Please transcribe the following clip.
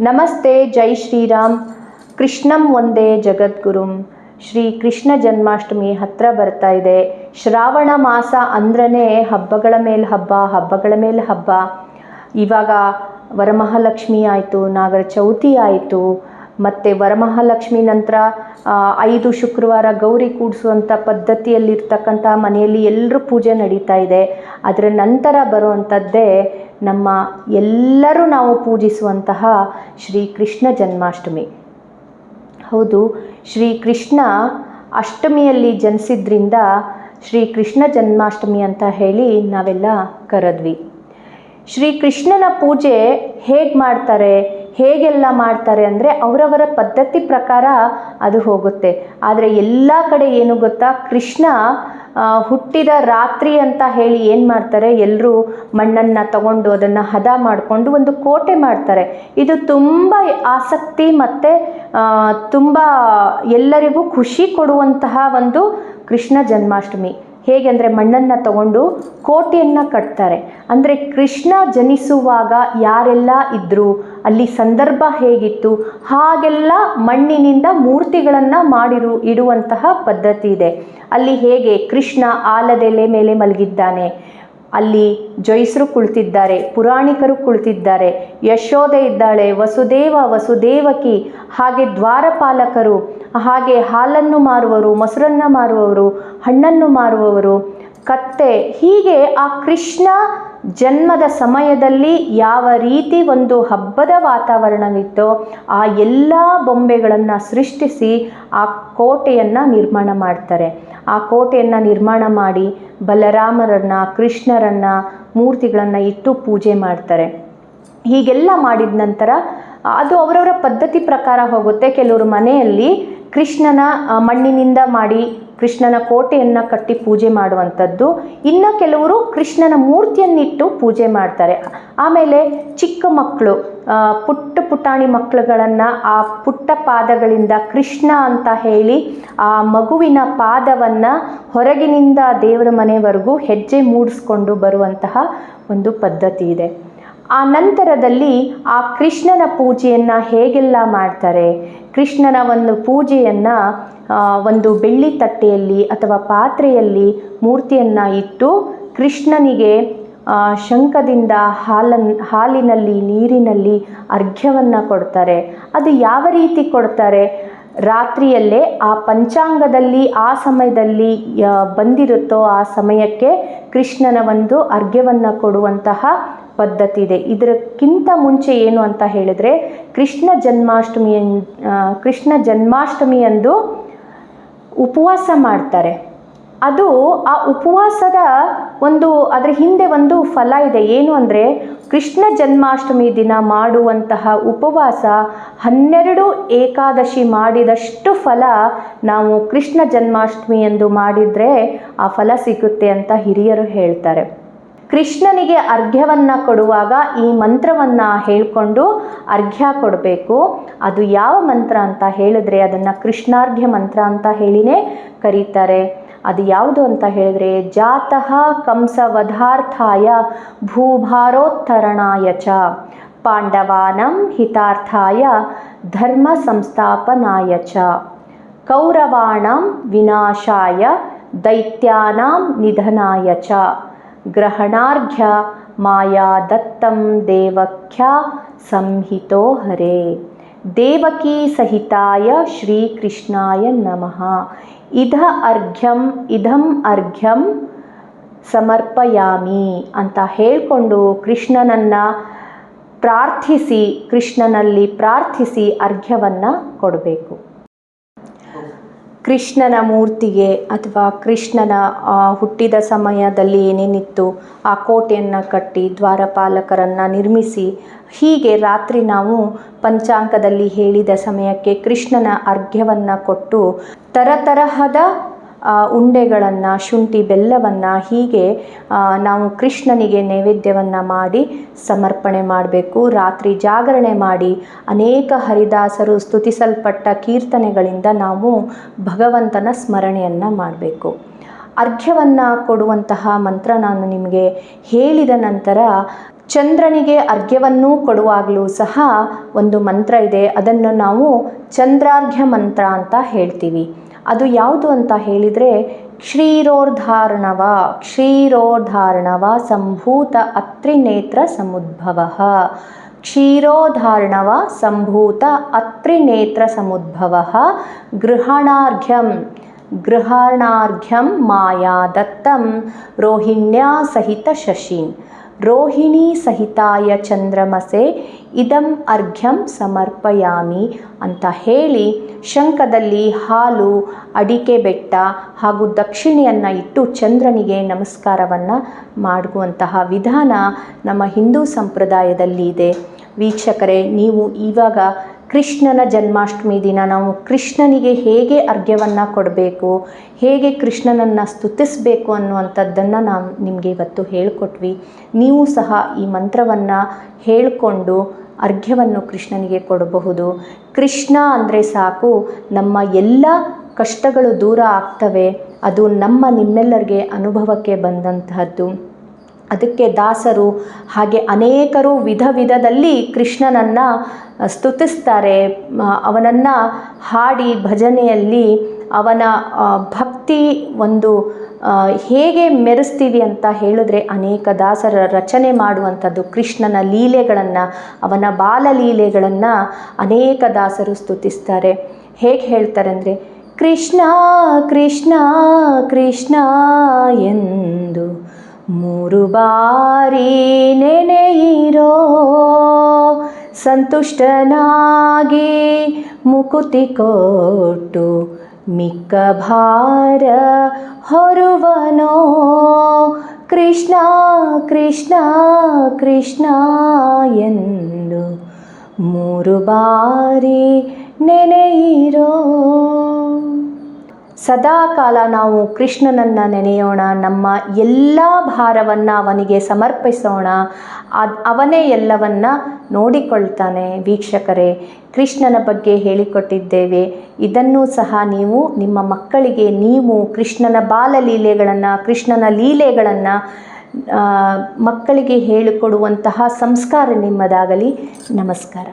ನಮಸ್ತೆ, ಜೈ ಶ್ರೀರಾಮ್. ಕೃಷ್ಣಂ ಒಂದೇ ಜಗದ್ಗುರುಂ. ಶ್ರೀ ಕೃಷ್ಣ ಜನ್ಮಾಷ್ಟಮಿ ಹತ್ರ ಬರ್ತಾ ಇದೆ. ಶ್ರಾವಣ ಮಾಸ ಅಂದ್ರೇ ಹಬ್ಬಗಳ ಮೇಲೆ ಹಬ್ಬ, ಹಬ್ಬಗಳ ಮೇಲೆ ಹಬ್ಬ. ಇವಾಗ ವರಮಹಾಲಕ್ಷ್ಮಿ ಆಯಿತು, ನಾಗರ ಚೌತಿ ಆಯಿತು. ಮತ್ತು ವರಮಹಾಲಕ್ಷ್ಮಿ ನಂತರ ಐದು ಶುಕ್ರವಾರ ಗೌರಿ ಕೂಡಿಸುವಂಥ ಪದ್ಧತಿಯಲ್ಲಿರ್ತಕ್ಕಂಥ ಮನೆಯಲ್ಲಿ ಎಲ್ಲರೂ ಪೂಜೆ ನಡೀತಾ ಇದೆ. ಅದರ ನಂತರ ಬರುವಂಥದ್ದೇ ನಮ್ಮ ಎಲ್ಲರೂ ನಾವು ಪೂಜಿಸುವಂತಹ ಶ್ರೀ ಕೃಷ್ಣ ಜನ್ಮಾಷ್ಟಮಿ. ಹೌದು, ಶ್ರೀ ಕೃಷ್ಣ ಅಷ್ಟಮಿಯಲ್ಲಿ ಜನಿಸಿದ್ರಿಂದ ಶ್ರೀ ಕೃಷ್ಣ ಜನ್ಮಾಷ್ಟಮಿ ಅಂತ ಹೇಳಿ ನಾವೆಲ್ಲ ಕರೆದ್ವಿ. ಶ್ರೀ ಕೃಷ್ಣನ ಪೂಜೆ ಹೇಗೆ ಮಾಡ್ತಾರೆ, ಹೇಗೆಲ್ಲ ಮಾಡ್ತಾರೆ ಅಂದರೆ ಅವರವರ ಪದ್ಧತಿ ಪ್ರಕಾರ ಅದು ಹೋಗುತ್ತೆ. ಆದರೆ ಎಲ್ಲ ಕಡೆ ಏನು ಗೊತ್ತಾ, ಕೃಷ್ಣ ಹುಟ್ಟಿದ ರಾತ್ರಿ ಅಂತ ಹೇಳಿ ಏನು ಮಾಡ್ತಾರೆ? ಎಲ್ಲರೂ ಮಣ್ಣನ್ನು ತಗೊಂಡು ಅದನ್ನು ಹದ ಮಾಡಿಕೊಂಡು ಒಂದು ಕೋಟೆ ಮಾಡ್ತಾರೆ. ಇದು ತುಂಬ ಆಸಕ್ತಿ ಮತ್ತು ತುಂಬ ಎಲ್ಲರಿಗೂ ಖುಷಿ ಕೊಡುವಂತಹ ಒಂದು ಕೃಷ್ಣ ಜನ್ಮಾಷ್ಟಮಿ. ಹೇಗೆ ಅಂದರೆ ಮಣ್ಣನ್ನು ತಗೊಂಡು ಕೋಟೆಯನ್ನು ಕಟ್ತಾರೆ. ಅಂದರೆ ಕೃಷ್ಣ ಜನಿಸುವಾಗ ಯಾರೆಲ್ಲ ಇದ್ದರು ಅಲ್ಲಿ ಸಂದರ್ಭ ಹೇಗಿತ್ತು, ಹಾಗೆಲ್ಲ ಮಣ್ಣಿನಿಂದ ಮೂರ್ತಿಗಳನ್ನು ಮಾಡಿರು, ಇಡುವಂತಹ ಪದ್ಧತಿ ಇದೆ. ಅಲ್ಲಿ ಹೇಗೆ ಕೃಷ್ಣ ಆಲದೆಲೆ ಮೇಲೆ ಮಲಗಿದ್ದಾನೆ, ಅಲ್ಲಿ ಜೈಸರು ಕುಳಿತಿದ್ದಾರೆ, ಪುರಾಣಿಕರು ಕುಳಿತಿದ್ದಾರೆ ಯಶೋದೆ ಇದ್ದಾಳೆ, ವಸುದೇವ, ವಸುದೇವಕಿ, ಹಾಗೆ ದ್ವಾರಪಾಲಕರು ಹಾಗೆ ಹಾಲನ್ನು ಮಾರುವವರು, ಮೊಸರನ್ನು ಮಾರುವವರು, ಹಣ್ಣನ್ನು ಮಾರುವವರು. ಕತ್ತೆ, ಹೀಗೆ ಆ ಕೃಷ್ಣ ಜನ್ಮದ ಸಮಯದಲ್ಲಿ ಯಾವ ರೀತಿ ಒಂದು ಹಬ್ಬದ ವಾತಾವರಣವಿತ್ತೋ ಆ ಎಲ್ಲ ಬೊಂಬೆಗಳನ್ನು ಸೃಷ್ಟಿಸಿ ಆ ಕೋಟೆಯನ್ನು ನಿರ್ಮಾಣ ಮಾಡ್ತಾರೆ. ಆ ಕೋಟೆಯನ್ನು ನಿರ್ಮಾಣ ಮಾಡಿ ಬಲರಾಮರನ್ನು, ಕೃಷ್ಣರನ್ನು, ಮೂರ್ತಿಗಳನ್ನು ಇಟ್ಟು ಪೂಜೆ ಮಾಡ್ತಾರೆ. ಹೀಗೆಲ್ಲ ಮಾಡಿದ ನಂತರ ಅದು ಅವರವರ ಪದ್ಧತಿ ಪ್ರಕಾರ ಹೋಗುತ್ತೆ. ಕೆಲವರು ಮನೆಯಲ್ಲಿ ಕೃಷ್ಣನ ಮಣ್ಣಿನಿಂದ ಮಾಡಿ ಕೃಷ್ಣನ ಕೋಟೆಯನ್ನು ಕಟ್ಟಿ ಪೂಜೆ ಮಾಡುವಂಥದ್ದು. ಇನ್ನು ಕೆಲವರು ಕೃಷ್ಣನ ಮೂರ್ತಿಯನ್ನಿಟ್ಟು ಪೂಜೆ ಮಾಡ್ತಾರೆ. ಆಮೇಲೆ ಚಿಕ್ಕ ಮಕ್ಕಳು ಪುಟ್ಟ ಪುಟಾಣಿ ಮಕ್ಕಳುಗಳನ್ನು ಆ ಪುಟ್ಟ ಪಾದಗಳಿಂದ ಕೃಷ್ಣ ಅಂತ ಹೇಳಿ ಆ ಮಗುವಿನ ಪಾದವನ್ನು ಹೊರಗಿನಿಂದ ದೇವರ ಮನೆವರೆಗೂ ಹೆಜ್ಜೆ ಮೂಡಿಸ್ಕೊಂಡು ಬರುವಂತಹ ಒಂದು ಪದ್ಧತಿ ಇದೆ. ಆ ನಂತರದಲ್ಲಿ ಆ ಕೃಷ್ಣನ ಪೂಜೆಯನ್ನು ಹೇಗೆಲ್ಲ ಮಾಡ್ತಾರೆ? ಕೃಷ್ಣನ ಒಂದು ಪೂಜೆಯನ್ನು ಒಂದು ಬೆಳ್ಳಿ ತಟ್ಟೆಯಲ್ಲಿ ಅಥವಾ ಪಾತ್ರೆಯಲ್ಲಿ ಮೂರ್ತಿಯನ್ನು ಇಟ್ಟು ಕೃಷ್ಣನಿಗೆ ಶಂಖದಿಂದ ಹಾಲನ್, ಹಾಲಿನಲ್ಲಿ, ನೀರಿನಲ್ಲಿ ಅರ್ಘ್ಯವನ್ನು ಕೊಡ್ತಾರೆ. ಅದು ಯಾವ ರೀತಿ ಕೊಡ್ತಾರೆ? ರಾತ್ರಿಯಲ್ಲೇ ಆ ಪಂಚಾಂಗದಲ್ಲಿ, ಆ ಸಮಯದಲ್ಲಿ ಬಂದಿರುತ್ತೋ ಆ ಸಮಯಕ್ಕೆ ಕೃಷ್ಣನ ಒಂದು ಅರ್ಘ್ಯವನ್ನು ಕೊಡುವಂತಹ ಪದ್ಧತಿ ಇದೆ. ಇದಕ್ಕಿಂತ ಮುಂಚೆ ಏನು ಅಂತ ಹೇಳಿದರೆ, ಕೃಷ್ಣ ಜನ್ಮಾಷ್ಟಮಿ ಕೃಷ್ಣ ಜನ್ಮಾಷ್ಟಮಿಯಂದು ಉಪವಾಸ ಮಾಡ್ತಾರೆ. ಅದು ಆ ಉಪವಾಸದ ಒಂದು, ಅದರ ಹಿಂದೆ ಒಂದು ಫಲ ಇದೆ. ಏನು ಅಂದರೆ, ಕೃಷ್ಣ ಜನ್ಮಾಷ್ಟಮಿ ದಿನ ಮಾಡುವಂತಹ ಉಪವಾಸ ಹನ್ನೆರಡು ಏಕಾದಶಿ ಮಾಡಿದಷ್ಟು ಫಲ ನಾವು ಕೃಷ್ಣ ಜನ್ಮಾಷ್ಟಮಿ ಎಂದು ಮಾಡಿದರೆ ಆ ಫಲ ಸಿಗುತ್ತೆ ಅಂತ ಹಿರಿಯರು ಹೇಳ್ತಾರೆ. ಕೃಷ್ಣನಿಗೆ ಅರ್ಘ್ಯವನ್ನು ಕೊಡುವಾಗ ಈ ಮಂತ್ರವನ್ನು ಹೇಳಿಕೊಂಡು ಅರ್ಘ್ಯ ಕೊಡಬೇಕು. ಅದು ಯಾವ ಮಂತ್ರ ಅಂತ ಹೇಳಿದ್ರೆ ಅದನ್ನು ಕೃಷ್ಣಾರ್ಘ್ಯ ಮಂತ್ರ ಅಂತ ಹೇಳಿನೇ ಕರೀತಾರೆ. ಅದು ಯಾವುದು ಅಂತ ಹೇಳಿದ್ರೆ, ಜಾತಃ ಕಂಸವಧಾರ್ಥಾಯ ಭೂಭಾರೋತ್ತರಣಾಯ ಚ, ಪಾಂಡವಾನಂ ಹಿತಾರ್ಥಾಯ ಧರ್ಮ ಸಂಸ್ಥಾಪನಾಯ ಚ, ಕೌರವಾಣಂ ವಿನಾಶಾಯ ದೈತ್ಯಾನಾಂ ನಿಧನಾಯ ಚ. ಗ್ರಹಣಾರ್ಘ್ಯ ಮಾಯಾ ದತ್ತಂ ದೇವಖ್ಯ ಸಂಹಿತೋ ಹರೇ. ದೇವಕೀ ಸಹಿತಾಯ ಶ್ರೀಕೃಷ್ಣಾಯ ನಮಃ. ಇಧ ಅರ್ಘ್ಯಂ ಇದಂ ಅರ್ಘ್ಯಂ ಸಮರ್ಪಯಾಮಿ ಅಂತ ಹೇಳಿಕೊಂಡು ಕೃಷ್ಣನನ್ನು ಪ್ರಾರ್ಥಿಸಿ, ಕೃಷ್ಣನಲ್ಲಿ ಪ್ರಾರ್ಥಿಸಿ ಅರ್ಘ್ಯವನ್ನು ಕೊಡಬೇಕು. ಕೃಷ್ಣನ ಮೂರ್ತಿಗೆ ಅಥವಾ ಕೃಷ್ಣನ ಹುಟ್ಟಿದ ಸಮಯದಲ್ಲಿ ಏನೇನಿತ್ತು, ಆ ಕೋಟೆಯನ್ನು ಕಟ್ಟಿ ದ್ವಾರಪಾಲಕರನ್ನು ನಿರ್ಮಿಸಿ, ಹೀಗೆ ರಾತ್ರಿ ನಾವು ಪಂಚಾಂಗದಲ್ಲಿ ಹೇಳಿದ ಸಮಯಕ್ಕೆ ಕೃಷ್ಣನ ಅರ್ಘ್ಯವನ್ನು ಕೊಟ್ಟು, ತರತರಹದ ಉಂಡೆಗಳನ್ನು, ಶುಂಠಿ ಬೆಲ್ಲವನ್ನು ಹೀಗೆ ನಾವು ಕೃಷ್ಣನಿಗೆ ನೈವೇದ್ಯವನ್ನು ಮಾಡಿ ಸಮರ್ಪಣೆ ಮಾಡಬೇಕು, ರಾತ್ರಿ ಜಾಗರಣೆ ಮಾಡಿ ಅನೇಕ ಹರಿದಾಸರು ಸ್ತುತಿಸಲ್ಪಟ್ಟ ಕೀರ್ತನೆಗಳಿಂದ ನಾವು ಭಗವಂತನ ಸ್ಮರಣೆಯನ್ನು ಮಾಡಬೇಕು. ಅರ್ಘ್ಯವನ್ನು ಕೊಡುವಂತಹ ಮಂತ್ರ ನಾನು ನಿಮಗೆ ಹೇಳಿದ ನಂತರ ಚಂದ್ರನಿಗೆ ಅರ್ಘ್ಯವನ್ನು ಕೊಡುವಾಗಲೂ ಸಹ ಒಂದು ಮಂತ್ರ ಇದೆ, ಅದನ್ನು ನಾವು ಚಂದ್ರಾರ್ಘ್ಯ ಮಂತ್ರ ಅಂತ ಹೇಳ್ತೀವಿ. ಅದು ಯಾವುದು ಅಂತ ಹೇಳಿದರೆ, ಕ್ಷೀರೋರ್ಧಾರಣವ ಕ್ಷೀರೋರ್ಧಾರಣವ ಸಂಭೂತ ಅತ್ರಿನೇತ್ರ ಸಮುದ್ಭವ. ಕ್ಷೀರೋಧಾರಣವ ಸಂಭೂತ ಅತ್ರಿನೇತ್ರ ಸಮುದ್ಭವ. ಗೃಹಣಾರ್ಘ್ಯಂ ಗೃಹಣಾರ್ಘ್ಯಂ ಮಾಯಾ ದತ್ತಂ ರೋಹಿಣ್ಯಾ ಸಹಿತ ಶಶೀನ್ ರೋಹಿಣಿ ಸಹಿತಾಯ ಚಂದ್ರಮಸೆ ಇದಂ ಅರ್ಘ್ಯಂ ಸಮರ್ಪಯಾಮಿ ಅಂತ ಹೇಳಿ ಶಂಖದಲ್ಲಿ ಹಾಲು, ಅಡಿಕೆ ಬೆಟ್ಟ ಹಾಗೂ ದಕ್ಷಿಣೆಯನ್ನು ಇಟ್ಟು ಚಂದ್ರನಿಗೆ ನಮಸ್ಕಾರವನ್ನು ಮಾಡುವಂತಹ ವಿಧಾನ ನಮ್ಮ ಹಿಂದೂ ಸಂಪ್ರದಾಯದಲ್ಲಿ ಇದೆ. ವೀಕ್ಷಕರೇ, ನೀವು ಇವಾಗ ಕೃಷ್ಣನ ಜನ್ಮಾಷ್ಟಮಿ ದಿನ ನಾವು ಕೃಷ್ಣನಿಗೆ ಹೇಗೆ ಅರ್ಘ್ಯವನ್ನು ಕೊಡಬೇಕು, ಹೇಗೆ ಕೃಷ್ಣನನ್ನು ಸ್ತುತಿಸಬೇಕು ಅನ್ನುವಂಥದ್ದನ್ನು ನಾವು ನಿಮಗೆ ಇವತ್ತು ಹೇಳಿಕೊಟ್ವಿ. ನೀವು ಸಹ ಈ ಮಂತ್ರವನ್ನು ಹೇಳಿಕೊಂಡು ಅರ್ಘ್ಯವನ್ನು ಕೃಷ್ಣನಿಗೆ ಕೊಡಬಹುದು. ಕೃಷ್ಣ ಅಂದರೆ ಸಾಕು, ನಮ್ಮ ಎಲ್ಲ ಕಷ್ಟಗಳು ದೂರ ಆಗ್ತವೆ, ಅದು ನಮ್ಮ ನಿಮ್ಮೆಲ್ಲರಿಗೆ ಅನುಭವಕ್ಕೆ ಬಂದಂತಹದ್ದು. ಅದಕ್ಕೆ ದಾಸರು ಹಾಗೆ ಅನೇಕರು ವಿಧ ವಿಧದಲ್ಲಿ ಕೃಷ್ಣನನ್ನು ಸ್ತುತಿಸ್ತಾರೆ. ಅವನನ್ನು ಹಾಡಿ ಭಜನೆಯಲ್ಲಿ ಅವನ ಭಕ್ತಿ ಒಂದು ಹೇಗೆ ಮೆರೆಸ್ತೀವಿ ಅಂತ ಹೇಳಿದ್ರೆ ಅನೇಕ ದಾಸರ ರಚನೆ ಮಾಡುವಂಥದ್ದು ಕೃಷ್ಣನ ಲೀಲೆಗಳನ್ನು, ಅವನ ಬಾಲಲೀಲೆಗಳನ್ನು ಅನೇಕ ದಾಸರು ಸ್ತುತಿಸ್ತಾರೆ. ಹೇಗೆ ಹೇಳ್ತಾರೆ ಅಂದರೆ ಕೃಷ್ಣ ಕೃಷ್ಣ ಕೃಷ್ಣ ಎಂದು. ಮೂರು ಬಾರಿ ನೆನೆಯಿರೋ. ಸಂತುಷ್ಟನಾಗಿ ಮುಕುತಿ ಕೊಟ್ಟು ಮಿಕ್ಕ ಭಾರ ಹೊರುವನೋ. ಕೃಷ್ಣ ಕೃಷ್ಣ ಕೃಷ್ಣ ಎಂದು ಮೂರು ಬಾರಿ ನೆನೆಯಿರೋ. ಸದಾಕಾಲ ನಾವು ಕೃಷ್ಣನನ್ನು ನೆನೆಯೋಣ, ನಮ್ಮ ಎಲ್ಲ ಭಾರವನ್ನು ಅವನಿಗೆ ಸಮರ್ಪಿಸೋಣ. ಅದ್ ಅವನೇ ಎಲ್ಲವನ್ನ ನೋಡಿಕೊಳ್ತಾನೆ. ವೀಕ್ಷಕರೇ, ಕೃಷ್ಣನ ಬಗ್ಗೆ ಹೇಳಿಕೊಟ್ಟಿದ್ದೇವೆ. ಇದನ್ನು ಸಹ ನೀವು ನಿಮ್ಮ ಮಕ್ಕಳಿಗೆ, ನೀವು ಕೃಷ್ಣನ ಬಾಲಲೀಲೆಗಳನ್ನು, ಕೃಷ್ಣನ ಲೀಲೆಗಳನ್ನು ಮಕ್ಕಳಿಗೆ ಹೇಳಿಕೊಡುವಂತಹ ಸಂಸ್ಕಾರ ನಿಮ್ಮದಾಗಲಿ. ನಮಸ್ಕಾರ.